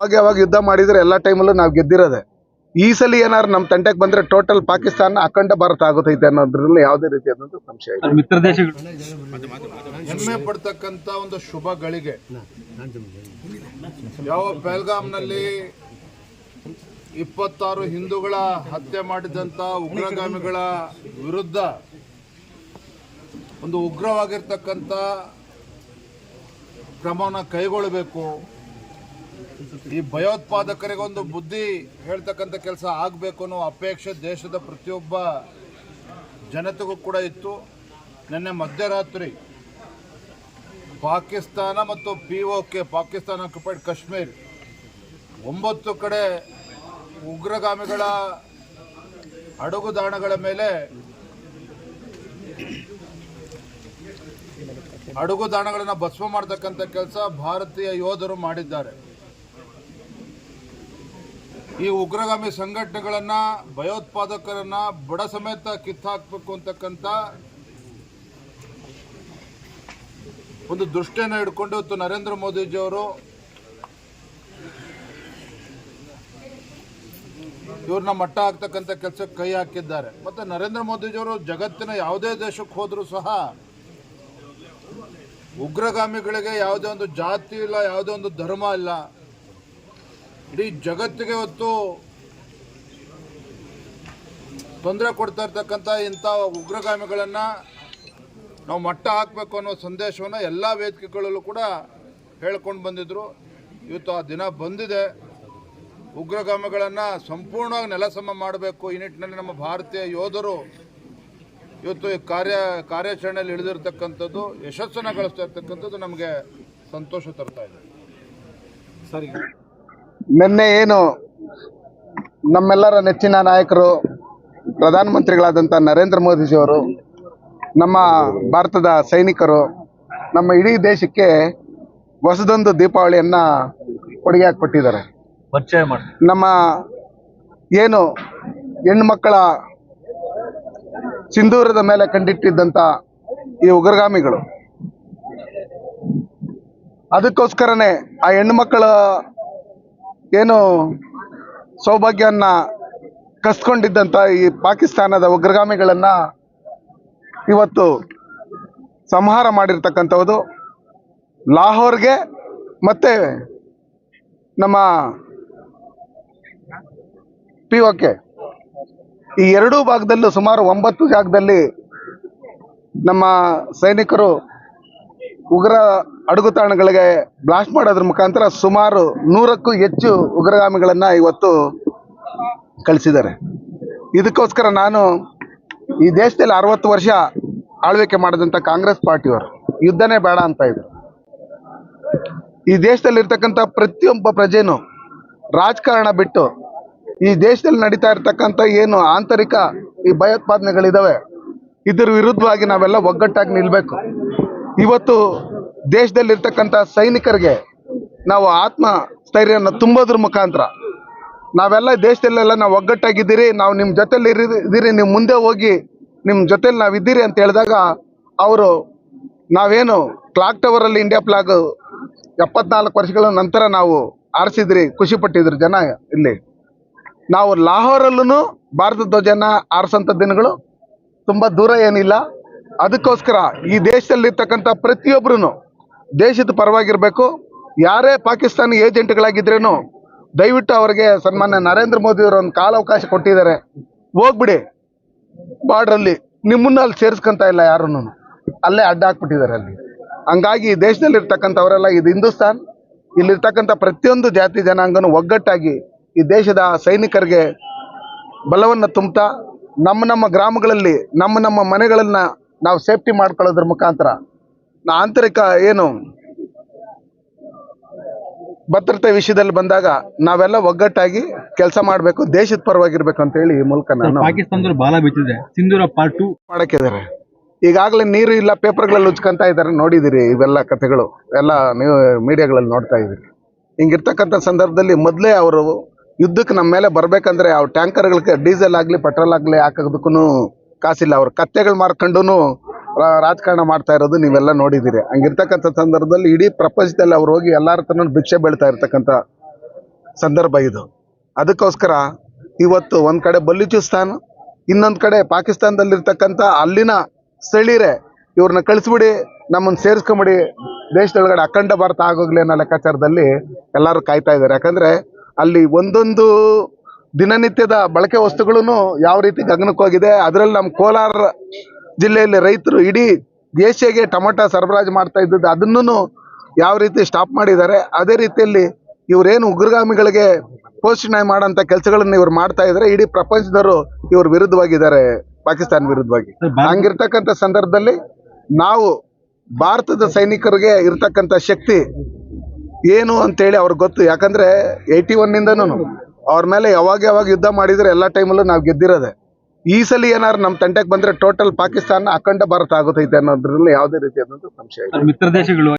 ಅವಾಗ ಯಾವಾಗ ಯುದ್ಧ ಮಾಡಿದ್ರೆ ಎಲ್ಲ ಟೈಮಲ್ಲೂ ನಾವು ಗೆದ್ದಿರೋದೆ. ಈ ಸಲ ಏನಾದ್ರು ನಮ್ಮ ತಂಟೆಗೆ ಬಂದ್ರೆ ಟೋಟಲ್ ಪಾಕಿಸ್ತಾನ ಅಖಂಡ ಭಾರತ ಆಗುತ್ತೈತೆ ಅನ್ನೋದ್ರಲ್ಲಿ ಯಾವುದೇ ರೀತಿಯಾದಂಥ ಸಂಶಯ ಇಲ್ಲ. ಮಿತ್ರ ದೇಶಗಳು. ಹೆಮ್ಮೆ ಪಡ್ತಕ್ಕಂತ ಒಂದು ಶುಭ ಗಳಿಗೆ ಯಾವ ಪೆಲ್ಗಾಮ್ನಲ್ಲಿ ಇಪ್ಪತ್ತಾರು ಹಿಂದೂಗಳ ಹತ್ಯೆ ಮಾಡಿದಂತ ಉಗ್ರಗಾಮಿಗಳ ವಿರುದ್ಧ ಒಂದು ಉಗ್ರವಾಗಿರ್ತಕ್ಕಂಥ ಕ್ರಮವನ್ನು ಕೈಗೊಳ್ಳಬೇಕು. ಈ ಭಯೋತ್ಪಾದಕರಿಗೊಂದು ಬುದ್ಧಿ ಹೇಳ್ತಕ್ಕಂಥ ಕೆಲಸ ಆಗಬೇಕು ಅನ್ನೋ ಅಪೇಕ್ಷೆ ದೇಶದ ಪ್ರತಿಯೊಬ್ಬ ಜನತೆಗೂ ಕೂಡ ಇತ್ತು. ನಿನ್ನೆ ಮಧ್ಯರಾತ್ರಿ ಪಾಕಿಸ್ತಾನ ಮತ್ತು P O K Pakistan occupied Kashmir, ಒಂಬತ್ತು ಕಡೆ ಉಗ್ರಗಾಮಿಗಳ ಅಡುಗುದಾಣಗಳ ಮೇಲೆ ಅಡುಗುದಾಣಗಳನ್ನು ಭಸ್ಮ ಮಾಡತಕ್ಕಂಥ ಕೆಲಸ ಭಾರತೀಯ ಯೋಧರು ಮಾಡಿದ್ದಾರೆ. ಈ ಉಗ್ರಗಾಮಿ ಸಂಘಟನೆಗಳನ್ನ, ಭಯೋತ್ಪಾದಕರನ್ನ ಬಡ ಸಮೇತ ಕಿತ್ತಾಕ್ಬೇಕು ಅಂತಕ್ಕಂಥ ಒಂದು ದೃಷ್ಟಿಯನ್ನು ಇಟ್ಕೊಂಡು ಇವತ್ತು ನರೇಂದ್ರ ಮೋದಿಜಿಯವರು ಇವ್ರನ್ನ ಮಟ್ಟ ಹಾಕ್ತಕ್ಕಂಥ ಕೆಲಸಕ್ಕೆ ಕೈ ಹಾಕಿದ್ದಾರೆ. ಮತ್ತೆ ನರೇಂದ್ರ ಮೋದಿಜಿಯವರು ಜಗತ್ತಿನ ಯಾವುದೇ ದೇಶಕ್ಕೆ ಹೋದರೂ ಸಹ ಉಗ್ರಗಾಮಿಗಳಿಗೆ ಯಾವುದೇ ಒಂದು ಜಾತಿ ಇಲ್ಲ, ಯಾವುದೇ ಒಂದು ಧರ್ಮ ಇಲ್ಲ. ಇಡೀ ಜಗತ್ತಿಗೆ ಇವತ್ತು ತೊಂದರೆ ಕೊಡ್ತಾ ಇರ್ತಕ್ಕಂಥ ಇಂಥ ಉಗ್ರಗಾಮಿಗಳನ್ನು ನಾವು ಮಟ್ಟ ಹಾಕಬೇಕು ಅನ್ನೋ ಸಂದೇಶವನ್ನು ಎಲ್ಲ ವೇದಿಕೆಗಳಲ್ಲೂ ಕೂಡ ಹೇಳ್ಕೊಂಡು ಬಂದಿದ್ದರು ಇವತ್ತು ಆ ದಿನ ಬಂದಿದೆ. ಉಗ್ರಗಾಮಿಗಳನ್ನು ಸಂಪೂರ್ಣವಾಗಿ ನೆಲಸಮ ಮಾಡಬೇಕು. ಈ ನಿಟ್ಟಿನಲ್ಲಿ ನಮ್ಮ ಭಾರತೀಯ ಯೋಧರು ಇವತ್ತು ಈ ಕಾರ್ಯ, ಕಾರ್ಯಾಚರಣೆಯಲ್ಲಿ ಇಳಿದಿರ್ತಕ್ಕಂಥದ್ದು, ಯಶಸ್ಸನ್ನು ಗಳಿಸ್ತಾ ಇರ್ತಕ್ಕಂಥದ್ದು ನಮಗೆ ಸಂತೋಷ ತರ್ತಾ ಇದೆ. ನಿನ್ನೆ ಏನು ನಮ್ಮೆಲ್ಲರ ನೆಚ್ಚಿನ ನಾಯಕರು ಪ್ರಧಾನಮಂತ್ರಿಗಳಾದಂಥ ನರೇಂದ್ರ ಮೋದಿಜಿಯವರು ನಮ್ಮ ಭಾರತದ ಸೈನಿಕರು ನಮ್ಮ ಇಡೀ ದೇಶಕ್ಕೆ ಹೊಸದೊಂದು ದೀಪಾವಳಿಯನ್ನ ಕೊಡುಗೆ ಹಾಕಿಕೊಟ್ಟಿದ್ದಾರೆ. ಪರಿಚಯ ಮಾಡಿ. ನಮ್ಮ ಏನು ಹೆಣ್ಮಕ್ಕಳ ಸಿಂಧೂರದ ಮೇಲೆ ಕಂಡಿಟ್ಟಿದ್ದಂಥ ಈ ಉಗ್ರಗಾಮಿಗಳು ಅದಕ್ಕೋಸ್ಕರನೇ ಆ ಹೆಣ್ಮಕ್ಕಳ ಏನು ಸೌಭಾಗ್ಯವನ್ನು ಕಸ್ಕೊಂಡಿದ್ದಂಥ ಈ ಪಾಕಿಸ್ತಾನದ ಉಗ್ರಗಾಮಿಗಳನ್ನ ಇವತ್ತು ಸಂಹಾರ ಮಾಡಿರ್ತಕ್ಕಂಥದ್ದು ಲಾಹೋರ್ಗೆ ಮತ್ತೆ ನಮ್ಮ ಪಿ ಓಕೆ ಈ ಎರಡೂ ಭಾಗದಲ್ಲೂ ಸುಮಾರು ಒಂಬತ್ತು ಜಾಗದಲ್ಲಿ ನಮ್ಮ ಸೈನಿಕರು ಉಗ್ರ ಅಡುಗುತಾಣಗಳಿಗೆ ಬ್ಲಾಸ್ಟ್ ಮಾಡೋದ್ರ ಮುಖಾಂತರ ಸುಮಾರು ನೂರಕ್ಕೂ ಹೆಚ್ಚು ಉಗ್ರಗಾಮಿಗಳನ್ನು ಇವತ್ತು ಕಳಿಸಿದ್ದಾರೆ. ಇದಕ್ಕೋಸ್ಕರ ನಾನು ಈ ದೇಶದಲ್ಲಿ ಅರವತ್ತು ವರ್ಷ ಆಳ್ವಿಕೆ ಮಾಡಿದಂಥ ಕಾಂಗ್ರೆಸ್ ಪಾರ್ಟಿಯವರು, ಯುದ್ಧನೇ ಬೇಡ ಅಂತ ಇದ್ರು. ಈ ದೇಶದಲ್ಲಿ ಇರ್ತಕ್ಕಂಥ ಪ್ರತಿಯೊಬ್ಬ ಪ್ರಜೆನೂ ರಾಜಕಾರಣ ಬಿಟ್ಟು ಈ ದೇಶದಲ್ಲಿ ನಡೀತಾ ಇರ್ತಕ್ಕಂಥ ಏನು ಆಂತರಿಕ ಈ ಭಯೋತ್ಪಾದನೆಗಳಿದ್ದಾವೆ ಇದ್ರ ವಿರುದ್ಧವಾಗಿ ನಾವೆಲ್ಲ ಒಗ್ಗಟ್ಟಾಗಿ ನಿಲ್ಬೇಕು. ಇವತ್ತು ದೇಶದಲ್ಲಿರ್ತಕ್ಕಂಥ ಸೈನಿಕರಿಗೆ ನಾವು ಆತ್ಮ ಸ್ಥೈರ್ಯನ ತುಂಬೋದ್ರ ಮುಖಾಂತರ ನಾವೆಲ್ಲ ದೇಶದಲ್ಲೆಲ್ಲ ನಾವು ಒಗ್ಗಟ್ಟಾಗಿದ್ದೀರಿ, ನಾವು ನಿಮ್ಮ ಜೊತೆಲಿ ಇದ್ದೀರಿ ನೀವು ಮುಂದೆ ಹೋಗಿ ನಿಮ್ಮ ಜೊತೆಲಿ ನಾವು ಇದ್ದೀರಿ ಅಂತ ಹೇಳಿದಾಗ ಅವರು ನಾವೇನು ಕ್ಲಾಕ್ ಟವರಲ್ಲಿ ಇಂಡಿಯಾ ಫ್ಲಾಗ್ ಎಪ್ಪತ್ನಾಲ್ಕು ವರ್ಷಗಳ ನಂತರ ನಾವು ಆರಿಸಿದ್ರಿ, ಖುಷಿ ಪಟ್ಟಿದ್ರು ಜನ ಇಲ್ಲಿ. ನಾವು ಲಾಹೋರಲ್ಲೂ ಭಾರತ ಧ್ವಜನ ಆರಿಸೋಂಥ ದಿನಗಳು ತುಂಬ ದೂರ ಏನಿಲ್ಲ. ಅದಕ್ಕೋಸ್ಕರ ಈ ದೇಶದಲ್ಲಿರ್ತಕ್ಕಂಥ ಪ್ರತಿಯೊಬ್ಬರೂ ದೇಶದ ಪರವಾಗಿರಬೇಕು. ಯಾರೇ ಪಾಕಿಸ್ತಾನಿ ಏಜೆಂಟ್ಗಳಾಗಿದ್ರೇನು ದಯವಿಟ್ಟು ಅವರಿಗೆ ಸನ್ಮಾನ್ಯ ನರೇಂದ್ರ ಮೋದಿ ಅವರು ಒಂದು ಕಾಲಾವಕಾಶ ಕೊಟ್ಟಿದ್ದಾರೆ. ಹೋಗ್ಬಿಡಿ. ಬಾರ್ಡ್ರಲ್ಲಿ ನಿಮ್ಮನ್ನ ಅಲ್ಲಿ ಸೇರಿಸ್ಕೊಂತ ಇಲ್ಲ ಯಾರೂ ಅಲ್ಲೇ ಅಡ್ಡ ಹಾಕ್ಬಿಟ್ಟಿದ್ದಾರೆ ಅಲ್ಲಿ. ಹಂಗಾಗಿ ಈ ದೇಶದಲ್ಲಿರ್ತಕ್ಕಂಥವರೆಲ್ಲ ಇದು ಹಿಂದೂಸ್ತಾನ್. ಇಲ್ಲಿರ್ತಕ್ಕಂಥ ಪ್ರತಿಯೊಂದು ಜಾತಿ ಜನಾಂಗನೂ ಒಗ್ಗಟ್ಟಾಗಿ ಈ ದೇಶದ ಸೈನಿಕರಿಗೆ ಬಲವನ್ನು ತುಂಬ್ತಾ ನಮ್ಮ ನಮ್ಮ ಗ್ರಾಮಗಳಲ್ಲಿ, ನಮ್ಮ ನಮ್ಮ ಮನೆಗಳನ್ನ ನಾವು ಸೇಫ್ಟಿ ಮಾಡ್ಕೊಳ್ಳೋದ್ರ ಮುಖಾಂತರ. ನಾ- ಆಂತರಿಕ ಏನು ಭದ್ರತೆ ವಿಷಯದಲ್ಲಿ ಬಂದಾಗ ನಾವೆಲ್ಲ ಒಗ್ಗಟ್ಟಾಗಿ ಕೆಲಸ ಮಾಡಬೇಕು ದೇಶದ ಪರವಾಗಿರ್ಬೇಕು ಅಂತ ಹೇಳಿ ಈ ಮೂಲಕ ನಾನು ಪಾಕಿಸ್ತಾನದವ್ರು ಬಾಲ ಬಿತ್ತಿದೆ ಸಿಂಧೂರ ಪಾರ್ಟ್ ಟು ಮಾಡಕ್ಕಿದ್ದಾರೆ. ಈಗಾಗಲೇ ನೀರು ಇಲ್ಲ ಪೇಪರ್ಗಳಲ್ಲಿ ಉಚ್ಕೊಂತ ಇದ್ದಾರೆ ನೋಡಿದಿರಿ ಇವೆಲ್ಲ ಕಥೆಗಳು. ಎಲ್ಲ ನೀವು ಮೀಡಿಯಾಗಳಲ್ಲಿ ನೋಡ್ತಾ ಇದ್ದೀರಿ. ಹಿಂಗಿರ್ತಕ್ಕಂಥ ಸಂದರ್ಭದಲ್ಲಿ ಮೊದಲೇ ಅವರು ಯುದ್ಧಕ್ಕೆ ನಮ್ಮ ಮೇಲೆ ಬರಬೇಕಂದ್ರೆ ಅವ್ರ ಟ್ಯಾಂಕರ್ಗಳಿಗೆ ಡೀಸೆಲ್ ಆಗಲಿ ಪೆಟ್ರೋಲ್ ಆಗಲಿ ಹಾಕೋದಕ್ಕೂ ಕಾಸಿಲ್ಲ. ಅವ್ರು ಕತ್ತೆಗಳು ಮಾರ್ಕೊಂಡು ರಾಜಕಾರಣ ಮಾಡ್ತಾ ಇರೋದು ನೀವೆಲ್ಲ ನೋಡಿದ್ದೀರಿ. ಹಂಗಿರ್ತಕ್ಕಂಥ ಸಂದರ್ಭದಲ್ಲಿ ಇಡೀ ಪ್ರಪಂಚದಲ್ಲಿ ಅವ್ರು ಹೋಗಿ ಎಲ್ಲರ ಹತ್ರನೂ ಭಿಕ್ಷೆ ಬೀಳ್ತಾ ಇರ್ತಕ್ಕಂಥ ಸಂದರ್ಭ ಇದು. ಅದಕ್ಕೋಸ್ಕರ ಇವತ್ತು ಒಂದು ಕಡೆ ಬಲೂಚಿಸ್ತಾನ್, ಇನ್ನೊಂದು ಕಡೆ ಪಾಕಿಸ್ತಾನದಲ್ಲಿರ್ತಕ್ಕಂಥ ಅಲ್ಲಿನ ಸ್ಥಳೀಯರೇ ಇವ್ರನ್ನ ಕಳಿಸ್ಬಿಡಿ ನಮ್ಮನ್ನು ಸೇರಿಸ್ಕೊಂಬಿಡಿ, ದೇಶದೊಳಗಡೆ ಅಖಂಡ ಭಾರತ ಆಗೋಗ್ಲಿ ಅನ್ನೋ ಲೆಕ್ಕಾಚಾರದಲ್ಲಿ ಎಲ್ಲರೂ ಕಾಯ್ತಾ ಇದ್ದಾರೆ. ಯಾಕಂದ್ರೆ ಅಲ್ಲಿ ಒಂದೊಂದು ದಿನನಿತ್ಯದ ಬಳಕೆ ವಸ್ತುಗಳನ್ನು ಯಾವ ರೀತಿ ಗಗನಕ್ಕೆ ಹೋಗಿದೆ ಅದರಲ್ಲಿ ನಮ್ಮ ಕೋಲಾರ ಜಿಲ್ಲೆಯಲ್ಲಿ ರೈತರು ಇಡೀ ದೇಶಿಗೆ ಟೊಮೆಟೊ ಸರಬರಾಜು ಮಾಡ್ತಾ ಇದ್ದದ್ದು ಅದನ್ನು ಯಾವ ರೀತಿ ಸ್ಟಾಪ್ ಮಾಡಿದ್ದಾರೆ ಅದೇ ರೀತಿಯಲ್ಲಿ ಇವರೇನು ಉಗ್ರಗಾಮಿಗಳಿಗೆ ಪೋಷಣೆ ಮಾಡೋಂಥ ಕೆಲಸಗಳನ್ನು ಇವ್ರು ಮಾಡ್ತಾ ಇದ್ದಾರೆ ಇಡೀ ಪ್ರಪಂಚದವರು ಇವ್ರ ವಿರುದ್ಧವಾಗಿದ್ದಾರೆ ಪಾಕಿಸ್ತಾನ ವಿರುದ್ಧವಾಗಿ. ಹಂಗಿರ್ತಕ್ಕಂಥ ಸಂದರ್ಭದಲ್ಲಿ ನಾವು ಭಾರತದ ಸೈನಿಕರಿಗೆ ಇರ್ತಕ್ಕಂಥ ಶಕ್ತಿ ಏನು ಅಂತೇಳಿ ಅವ್ರಿಗೆ ಗೊತ್ತು ಯಾಕಂದರೆ ಏಯ್ಟಿ ಒನ್ನಿಂದನೂ ಅವ್ರ ಮೇಲೆ ಯಾವಾಗ ಯಾವಾಗ ಯುದ್ಧ ಮಾಡಿದ್ರೆ ಎಲ್ಲ ಟೈಮಲ್ಲೂ ನಾವು ಗೆದ್ದಿರೋದೆ. ಈ ಸಲ ಏನಾದ್ರು ನಮ್ಮ ತಂಟೆಗೆ ಬಂದ್ರೆ ಟೋಟಲ್ ಪಾಕಿಸ್ತಾನ ಅಖಂಡ ಭಾರತ ಆಗುತ್ತೈತೆ ಅನ್ನೋದ್ರಲ್ಲಿ ಯಾವುದೇ ರೀತಿಯಾದಂತಹ ಸಂಶಯ ಇಲ್ಲ. ಮಿತ್ರ ದೇಶಗಳು